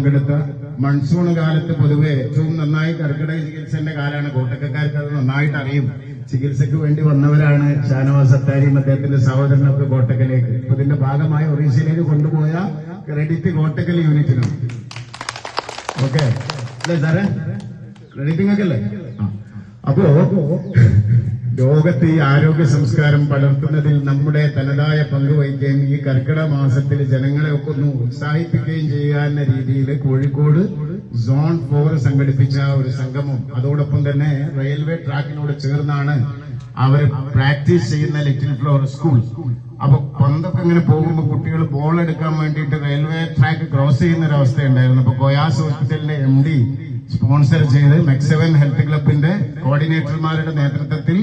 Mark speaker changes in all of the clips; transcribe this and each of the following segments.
Speaker 1: പങ്കെടുത്ത മൺസൂൺ കാലത്ത് പൊതുവെ ഏറ്റവും നന്നായി കർക്കിടക ചികിത്സന്റെ കാലമാണ് കോട്ടക്കക്കാർക്ക് അത് നന്നായിട്ട് അറിയും. ചികിത്സയ്ക്ക് വേണ്ടി വന്നവരാണ് ഷാനവാസ് അത്താരിയും അദ്ദേഹത്തിന്റെ സഹോദരനൊക്കെ കോട്ടക്കലേക്ക്. അതിന്റെ ഭാഗമായി ഒറീസയിലേക്ക് കൊണ്ടുപോയ ക്രെഡിറ്റ് കോട്ടക്കൽ യൂണിറ്റിനാണ് ഓക്കെ. അല്ലേ സാറേ? അല്ലേ? ആ. അപ്പോ ലോകത്ത് ഈ ആരോഗ്യ സംസ്കാരം പലർത്തുന്നതിൽ നമ്മുടെ തനതായ പങ്ക് വഹിക്കുകയും ഈ കർക്കിടക മാസത്തിൽ ജനങ്ങളെ ഒക്കെ ഒന്ന് ഉത്സാഹിപ്പിക്കുകയും ചെയ്യുക എന്ന രീതിയിൽ കോഴിക്കോട് സോൺ ഫോർ സംഘടിപ്പിച്ച ഒരു സംഗമം. അതോടൊപ്പം തന്നെ റെയിൽവേ ട്രാക്കിനോട് ചേർന്നാണ് അവർ പ്രാക്ടീസ് ചെയ്യുന്ന ലിറ്റിൽ ഫ്ലോർ സ്കൂൾ അപ്പൊ പന്തൊക്കെ ഇങ്ങനെ പോകുമ്പോൾ കുട്ടികൾ ബോൾ എടുക്കാൻ വേണ്ടിയിട്ട് റെയിൽവേ ട്രാക്ക് ക്രോസ് ചെയ്യുന്ന ഒരു അവസ്ഥ ഉണ്ടായിരുന്നു അപ്പൊ കോയാസ് ഹോസ്പിറ്റലിന്റെ എം ഡി സ്പോൺസർ ചെയ്ത് മെക്സവൻ ഹെൽത്ത് ക്ലബിന്റെ കോർഡിനേറ്റർമാരുടെ നേതൃത്വത്തിൽ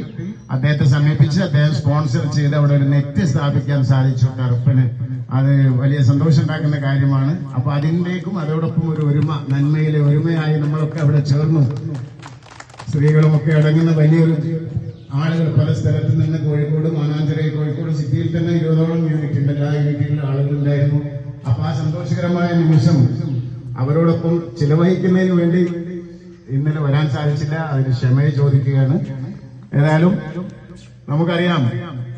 Speaker 1: അദ്ദേഹത്തെ സമീപിച്ച് അദ്ദേഹം സ്പോൺസർ ചെയ്ത് അവിടെ ഒരു നെറ്റ് സ്ഥാപിക്കാൻ സാധിച്ചു. ടർഫിന് അത് വലിയ സന്തോഷം ഉണ്ടാക്കുന്ന കാര്യമാണ്. അപ്പൊ അതിന്റേക്കും അതോടൊപ്പം ഒരു ഒരുമ നന്മയിലെ ഒരുമയായി നമ്മളൊക്കെ അവിടെ ചേർന്നു. സ്ത്രീകളുമൊക്കെ അടങ്ങുന്ന വലിയൊരു ആളുകൾ പല സ്ഥലത്ത് നിന്ന് കോഴിക്കോട് മാനാഞ്ചിറ കോഴിക്കോട് സിറ്റിയിൽ തന്നെ ഇരുപതോളം യൂണിറ്റ് എല്ലാ യൂണിറ്റിലും ആളുകളുണ്ടായിരുന്നു അപ്പൊ ആ സന്തോഷകരമായ നിമിഷം അവരോടൊപ്പം ചിലവഹിക്കുന്നതിന് വേണ്ടി ഇന്നലെ വരാൻ സാധിച്ചില്ല. അതിന് ക്ഷമയെ ചോദിക്കുകയാണ്. ഏതായാലും നമുക്കറിയാം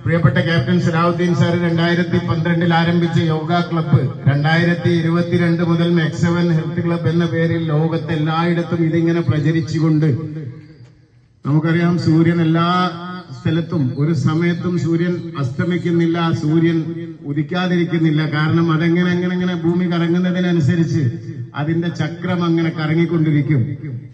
Speaker 1: പ്രിയപ്പെട്ട ക്യാപ്റ്റൻ സലാഹുദ്ദീൻ സാർ രണ്ടായിരത്തി പന്ത്രണ്ടിൽ ആരംഭിച്ച യോഗ ക്ലബ്ബ് രണ്ടായിരത്തി ഇരുപത്തിരണ്ട് മുതൽ മെക്സവൻ ഹെൽത്ത് ക്ലബ്ബ് എന്ന പേരിൽ ലോകത്ത് എല്ലായിടത്തും ഇതിങ്ങനെ പ്രചരിച്ചുകൊണ്ട് നമുക്കറിയാം സൂര്യൻ എല്ലാ സ്ഥലത്തും ഒരു സമയത്തും സൂര്യൻ അസ്തമിക്കുന്നില്ല സൂര്യൻ ഉദിക്കാതിരിക്കുന്നില്ല. കാരണം അതെങ്ങനെ അങ്ങനെ അങ്ങനെ ഭൂമി കറങ്ങുന്നതിനനുസരിച്ച് അതിന്റെ ചക്രം അങ്ങനെ കറങ്ങിക്കൊണ്ടിരിക്കും.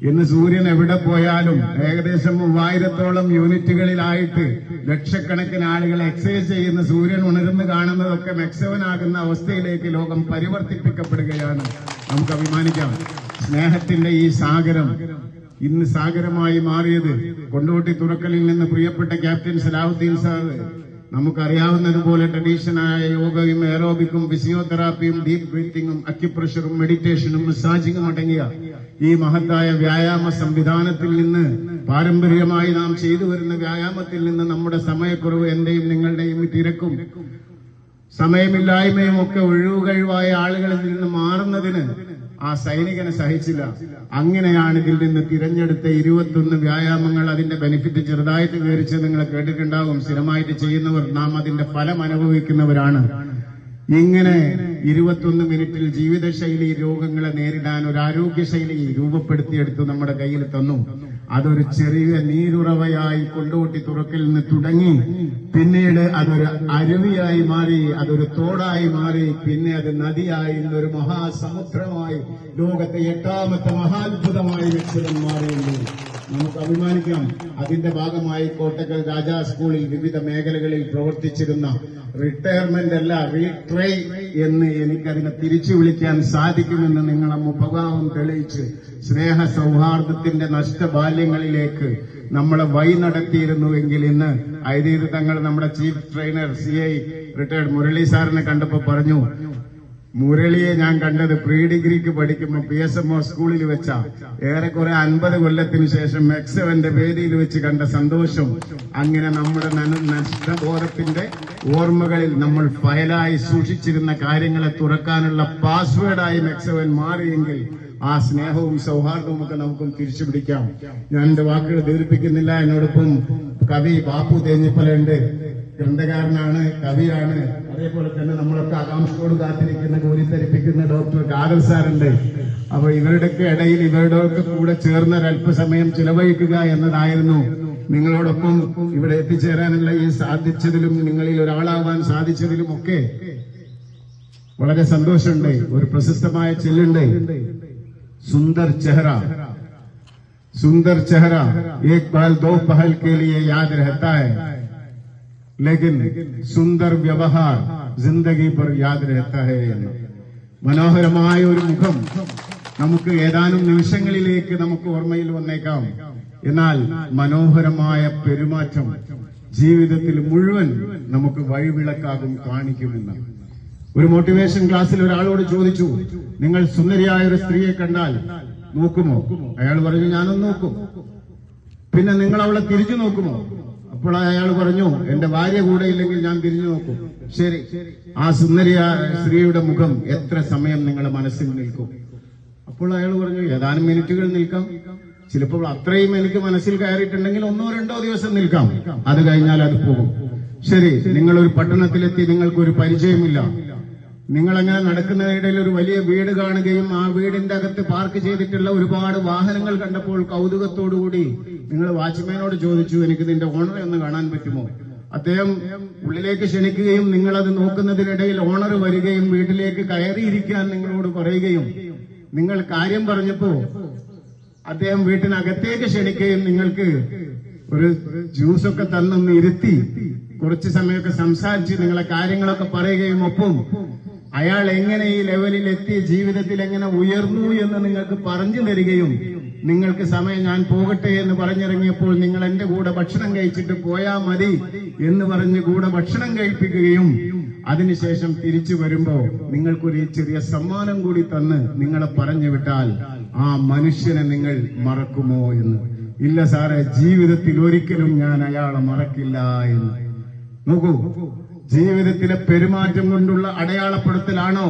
Speaker 1: ഇന്ന് സൂര്യൻ എവിടെ പോയാലും ഏകദേശം മൂവായിരത്തോളം യൂണിറ്റുകളിലായിട്ട് ലക്ഷക്കണക്കിന് ആളുകൾ എക്സസൈസ് ചെയ്യുന്ന സൂര്യൻ ഉണരുന്ന് കാണുന്നതൊക്കെ മെക്സവനാകുന്ന അവസ്ഥയിലേക്ക് ലോകം പരിവർത്തിപ്പിക്കപ്പെടുകയാണ്. നമുക്ക് അഭിമാനിക്കാം. സ്നേഹത്തിന്റെ ഈ സാഗരം ഇന്ന് സാഗരമായി മാറിയത് കൊണ്ടോട്ടി തുറക്കലിൽ നിന്ന് പ്രിയപ്പെട്ട ക്യാപ്റ്റൻ സലാഹുദ്ദീൻ സാർ. നമുക്കറിയാവുന്നതുപോലെ ട്രഡീഷണലായ യോഗയും എയറോബിക്കും ഫിസിയോതെറാപ്പിയും ഡീപ് ബ്രീത്തിങ്ങും അക്യുപ്രഷറും മെഡിറ്റേഷനും മസാജിങ്ങും അടങ്ങിയ ഈ മഹത്തായ വ്യായാമ സംവിധാനത്തിൽ നിന്ന് പാരമ്പര്യമായി നാം ചെയ്തു വരുന്ന വ്യായാമത്തിൽ നിന്ന് നമ്മുടെ സമയക്കുറവ് എന്റെയും നിങ്ങളുടെയും തിരക്കും സമയമില്ലായ്മയും ഒക്കെ ഒഴിവുകഴിവായ ആളുകളിൽ നിന്ന് മാറുന്നതിന് ആ സൈനികനെ സഹിച്ചില്ല. അങ്ങനെയാണ് ഇതിൽ നിന്ന് തിരഞ്ഞെടുത്ത ഇരുപത്തൊന്ന് വ്യായാമങ്ങൾ അതിന്റെ ബെനിഫിറ്റ് ചെറുതായിട്ട് വിവരിച്ച് നിങ്ങൾ കേട്ടിട്ടുണ്ടാകും. സ്ഥിരമായിട്ട് ചെയ്യുന്നവർ നാം അതിന്റെ ഫലം അനുഭവിക്കുന്നവരാണ്. ഇങ്ങനെ ഇരുപത്തൊന്ന് മിനിറ്റിൽ ജീവിതശൈലി രോഗങ്ങളെ നേരിടാൻ ഒരു ആരോഗ്യശൈലി രൂപപ്പെടുത്തിയെടുത്ത് നമ്മുടെ കയ്യിൽ തന്നു. അതൊരു ചെറിയ നീരുറവയായി കൊണ്ടോട്ടി തുറക്കിൽ നിന്ന് തുടങ്ങി. പിന്നീട് അതൊരു അരുവിയായി മാറി അതൊരു തോടായി മാറി. പിന്നെ അത് നദിയായി ഒരു മഹാസമുദ്രമായി ലോകത്തെ എട്ടാമത്തെ മഹാത്ഭുതമായി വിക്ഷരം മാറിയുള്ളൂ നമുക്ക് അഭിമാനിക്കാം. അതിന്റെ ഭാഗമായി കോട്ടക്കൽ രാജാ സ്കൂളിൽ വിവിധ മേഖലകളിൽ പ്രവർത്തിച്ചിരുന്ന റിട്ടയർമെന്റ് അല്ല റീട്രൈ എന്ന് എനിക്കതിനെ തിരിച്ചു വിളിക്കാൻ സാധിക്കുമെന്ന് നിങ്ങളെ മുഖഭാവം തെളിയിച്ച് സ്നേഹ സൗഹാർദ്ദത്തിന്റെ നഷ്ടബാല്യങ്ങളിലേക്ക് നമ്മളെ വഴി നടത്തിയിരുന്നുവെങ്കിൽ ഇന്ന് ഐതീത് തങ്ങൾ നമ്മുടെ chief trainer C I retired Murali സാറിനെ കണ്ടപ്പോ പറഞ്ഞു മുരളിയെ ഞാൻ കണ്ടത് പ്രീ ഡിഗ്രിക്ക് പഠിക്കുമ്പോൾ പി എസ് എം ഒ സ്കൂളിൽ വെച്ച. ഏറെക്കുറെ അൻപത് കൊല്ലത്തിന് ശേഷം മെക്സവന്റെ വേദിയിൽ വെച്ച് കണ്ട സന്തോഷം. അങ്ങനെ നമ്മുടെ നഷ്ടബോധത്തിന്റെ ഓർമ്മകളിൽ നമ്മൾ ഫയലായി സൂക്ഷിച്ചിരുന്ന കാര്യങ്ങളെ തുറക്കാനുള്ള പാസ്വേഡായി മെക്സവൻ മാറിയെങ്കിൽ ആ സ്നേഹവും സൗഹാർദ്ദവും ഒക്കെ നമുക്കും തിരിച്ചു പിടിക്കാം ഞാൻ എന്റെ വാക്കുകൾ ദീർഘിപ്പിക്കുന്നില്ല എന്നോടൊപ്പം കവി ബാപ്പു തേഞ്ഞിപ്പലുണ്ട് ഗ്രന്ഥകാരനാണ് കവിയാണ്. അതേപോലെ തന്നെ നമ്മളൊക്കെ ആകാംക്ഷയോട് കാത്തിരിക്കുന്ന ഗോലിത്തരിപ്പിക്കുന്ന ഡോക്ടർ കാദർ സാറുണ്ട്. അപ്പൊ ഇവരുടെയൊക്കെ ഇടയിൽ ഇവരുടെയൊക്കെ കൂടെ ചേർന്ന് ഒരല്പസമയം ചിലവഴിക്കുക എന്നതായിരുന്നു. നിങ്ങളോടൊപ്പം ഇവിടെ എത്തിച്ചേരാനുള്ള ഈ സാധിച്ചതിലും നിങ്ങളിൽ ഒരാളാവാൻ സാധിച്ചതിലും ഒക്കെ വളരെ സന്തോഷമുണ്ട്. ഒരു പ്രശസ്തമായ ചെല്ലുണ്ട്. സുന്ദർ ചെഹറ. സുന്ദർ ചെഹറ. ഏക് പഹൽ ദോ പഹൽ കെ ലിയെ യാദ് രഹത്താ ഹൈ. लेकिन സുന്ദർ വ്യവഹാർ ജിന്ദഗി पर യാദ് रहता है എന്ന് മനോഹരമായ ഒരു മുഖം നമുക്ക് ഏതാനും നിമിഷങ്ങളിലേക്ക് നമുക്ക് ഓർമ്മയിൽ വന്നേക്കാം എന്നാൽ മനോഹരമായ പെരുമാറ്റം ജീവിതത്തിൽ മുഴുവൻ നമുക്ക് വഴിവിളക്കാകും കാണിക്കുമെന്ന് ഒരു മോട്ടിവേഷൻ ക്ലാസ്സിൽ ഒരാളോട് ചോദിച്ചു നിങ്ങൾ സുന്ദരിയായ ഒരു സ്ത്രീയെ കണ്ടാൽ നോക്കുമോ അയാൾ പറഞ്ഞു ഞാനൊന്ന് നോക്കും പിന്നെ നിങ്ങൾ അവളെ തിരിച്ചു നോക്കുമോ അപ്പോൾ അയാൾ പറഞ്ഞു എന്റെ ഭാര്യ കൂടെ ഇല്ലെങ്കിൽ ഞാൻ തിരിഞ്ഞു നോക്കും. ശരി. ആ സുന്ദരിയ സ്ത്രീയുടെ മുഖം എത്ര സമയം നിങ്ങളുടെ മനസ്സിൽ നിൽക്കും? അപ്പോൾ അയാൾ പറഞ്ഞു ഏതാനും മിനിറ്റുകൾ നിൽക്കാം. ചിലപ്പോൾ അത്രയും എനിക്ക് മനസ്സിൽ കയറിയിട്ടുണ്ടെങ്കിൽ ഒന്നോ രണ്ടോ ദിവസം നിൽക്കാം. അത് കഴിഞ്ഞാൽ അത് പോകും. ശരി. നിങ്ങൾ ഒരു പട്ടണത്തിലെത്തി നിങ്ങൾക്ക് ഒരു പരിചയമില്ല. നിങ്ങൾ അങ്ങനെ നടക്കുന്നതിനിടയിൽ ഒരു വലിയ വീട് കാണുകയും ആ വീടിന്റെ അകത്ത് പാർക്ക് ചെയ്തിട്ടുള്ള ഒരുപാട് വാഹനങ്ങൾ കണ്ടപ്പോൾ കൗതുകത്തോടുകൂടി നിങ്ങൾ വാച്ച്മാനോട് ചോദിച്ചു എനിക്ക് നിന്റെ ഓണർ ഒന്ന് കാണാൻ പറ്റുമോ? അദ്ദേഹം ഉള്ളിലേക്ക് ക്ഷണിക്കുകയും നിങ്ങളത് നോക്കുന്നതിനിടയിൽ ഓണർ വരികയും വീട്ടിലേക്ക് കയറിയിരിക്കാൻ നിങ്ങളോട് പറയുകയും നിങ്ങൾ കാര്യം പറഞ്ഞപ്പോ അദ്ദേഹം വീട്ടിനകത്തേക്ക് ക്ഷണിക്കുകയും നിങ്ങൾക്ക് ഒരു ജ്യൂസൊക്കെ തന്നൊന്ന് ഇരുത്തി കുറച്ച് സമയമൊക്കെ സംസാരിച്ച് നിങ്ങളെ കാര്യങ്ങളൊക്കെ പറയുകയും ഒപ്പം അയാൾ എങ്ങനെ ഈ ലെവലിൽ എത്തി ജീവിതത്തിൽ എങ്ങനെ ഉയർന്നു എന്ന് നിങ്ങൾക്ക് പറഞ്ഞു തരികയും നിങ്ങൾക്ക് സമയം ഞാൻ പോകട്ടെ എന്ന് പറഞ്ഞിറങ്ങിയപ്പോൾ നിങ്ങൾ എന്റെ കൂടെ ഭക്ഷണം കഴിച്ചിട്ട് പോയാ മതി എന്ന് പറഞ്ഞ് കൂടെ ഭക്ഷണം കഴിപ്പിക്കുകയും അതിനുശേഷം തിരിച്ചു വരുമ്പോ നിങ്ങൾക്കൊരു ചെറിയ സമ്മാനം കൂടി തന്ന് നിങ്ങളെ പറഞ്ഞു വിട്ടാൽ ആ മനുഷ്യനെ നിങ്ങൾ മറക്കുമോ എന്ന്. ഇല്ല സാറേ ജീവിതത്തിൽ ഒരിക്കലും ഞാൻ അയാളെ മറക്കില്ല എന്ന്. നോക്കൂ ജീവിതത്തിലെ പെരുമാറ്റം കൊണ്ടുള്ള അടയാളപ്പെടുത്തലാണോ?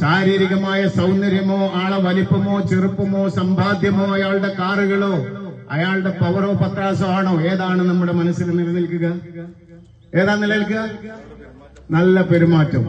Speaker 1: ശാരീരികമായ സൗന്ദര്യമോ ആളെ വലിപ്പമോ ചെറുപ്പമോ സമ്പാദ്യമോ അയാളുടെ കാറുകളോ അയാളുടെ പവറോ പത്രാസോ ആണോ? ഏതാണ് നമ്മുടെ മനസ്സിൽ നിലനിൽക്കുക? ഏതാ നിലനിൽക്കുക? നല്ല പെരുമാറ്റം.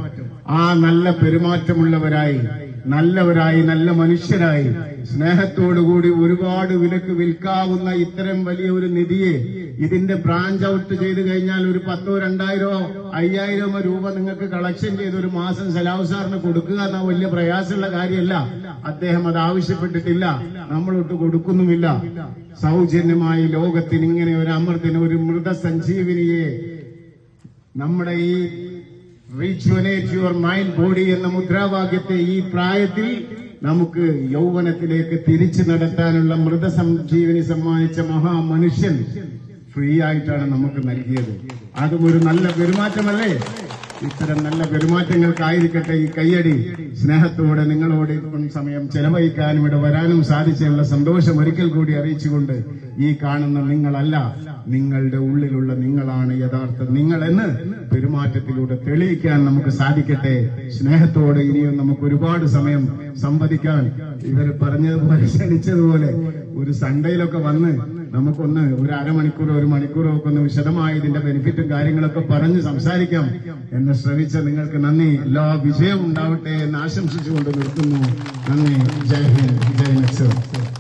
Speaker 1: ആ നല്ല പെരുമാറ്റമുള്ളവരായി നല്ലവരായി നല്ല മനുഷ്യരായി. സ്നേഹത്തോടുകൂടി ഒരുപാട് വിലക്ക് വിൽക്കാവുന്ന ഇത്തരം വലിയ ഒരു നിധിയെ ഇതിന്റെ ബ്രാഞ്ച് ഔട്ട് ചെയ്ത് കഴിഞ്ഞാൽ ഒരു പത്തോ രണ്ടായിരോ അയ്യായിരമോ രൂപ നിങ്ങൾക്ക് കളക്ഷൻ ചെയ്ത് ഒരു മാസം സലാവ് സാറിന് കൊടുക്കുക എന്ന വലിയ പ്രയാസമുള്ള കാര്യമല്ല. അദ്ദേഹം അത് ആവശ്യപ്പെട്ടിട്ടില്ല. നമ്മളൊട്ട് കൊടുക്കുന്നുമില്ല. സൗജന്യമായി ലോകത്തിന് ഇങ്ങനെ ഒരു അമൃതിന് ഒരു മൃതസഞ്ജീവിനിയെ നമ്മുടെ ഈ റീച്വനേറ്റ് യുവർ മൈൻഡ് ബോഡി എന്ന മുദ്രാവാക്യത്തെ ഈ പ്രായത്തിൽ നമുക്ക് യൗവനത്തിലേക്ക് തിരിച്ചു നടത്താനുള്ള മൃതസഞ്ജീവനി സമ്മാനിച്ച മഹാമനുഷ്യൻ ഫ്രീ ആയിട്ടാണ് നമുക്ക് നൽകിയത്. അതും ഒരു നല്ല പെരുമാറ്റമല്ലേ? ഇത്തരം നല്ല പെരുമാറ്റങ്ങൾക്കായിരിക്കട്ടെ ഈ കയ്യടി. സ്നേഹത്തോടെ നിങ്ങളോട് ഇപ്പം സമയം ചെലവഴിക്കാനും ഇവിടെ വരാനും സാധിച്ചുള്ള സന്തോഷം ഒരിക്കൽ കൂടി അറിയിച്ചുകൊണ്ട് ഈ കാണുന്ന നിങ്ങളല്ല നിങ്ങളുടെ ഉള്ളിലുള്ള നിങ്ങളാണ് യഥാർത്ഥ നിങ്ങളെന്ന് പെരുമാറ്റത്തിലൂടെ തെളിയിക്കാൻ നമുക്ക് സാധിക്കട്ടെ. സ്നേഹത്തോടെ ഇനിയും നമുക്ക് ഒരുപാട് സമയം സംവദിക്കാൻ ഇവർ പറഞ്ഞതുപോലെ ക്ഷണിച്ചതുപോലെ ഒരു സൺഡേയിലൊക്കെ വന്ന് നമുക്കൊന്ന് ഒരു അരമണിക്കൂറോ ഒരു മണിക്കൂറോ ഒക്കെ ഒന്ന് വിശദമായി ഇതിന്റെ ബെനിഫിറ്റും കാര്യങ്ങളൊക്കെ പറഞ്ഞ് സംസാരിക്കാം എന്ന് ശ്രമിച്ച നിങ്ങൾക്ക് നന്ദി. എല്ലാ വിജയവും ഉണ്ടാവട്ടെ എന്ന് ആശംസിച്ചുകൊണ്ട് നിർത്തുന്നു. നന്ദി. ജയ് ഹിന്ദ്. ജയ് നക്സൽ